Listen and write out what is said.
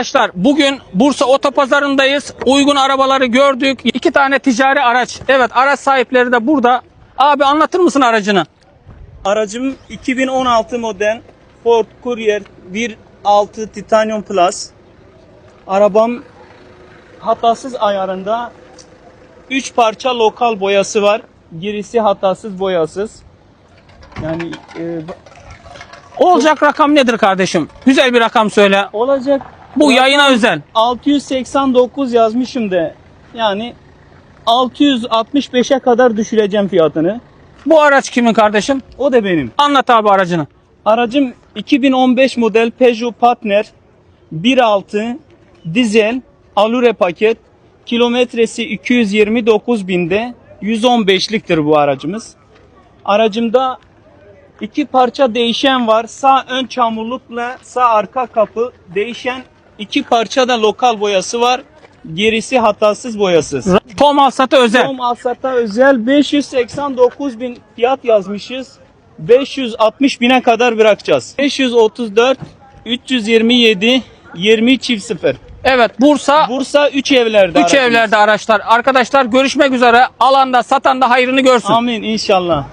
Arkadaşlar bugün Bursa Otopazarı'ndayız. Uygun arabaları gördük. İki tane ticari araç. Evet araç sahipleri de burada. Abi anlatır mısın aracını? Aracım 2016 model Ford Courier 1.6 Titanium Plus. Arabam hatasız ayarında 3 parça lokal boyası var. Gerisi hatasız boyasız. Yani e, Olacak rakam nedir kardeşim? Güzel bir rakam söyle. olacak. Bu yayına özel. 689 yazmışım da yani 665'e kadar düşüreceğim fiyatını. Bu araç kimin kardeşim? O da benim. Anlat abi aracını. Aracım 2015 model Peugeot Partner 1.6 dizel alure paket. Kilometresi 229 binde 115'liktir bu aracımız. Aracımda iki parça değişen var. Sağ ön çamurlukla sağ arka kapı değişen iki parça da lokal boyası var. Gerisi hatasız boyasız. Tom Alsat'a özel. Tom Alsat'a özel 589 bin fiyat yazmışız. 560 bine kadar bırakacağız. 534 327 20 çift 0. Evet Bursa Bursa 3 evlerde. 3 aracımız. evlerde araçlar. Arkadaşlar görüşmek üzere. Alanda satan da hayrını görsün. Amin inşallah.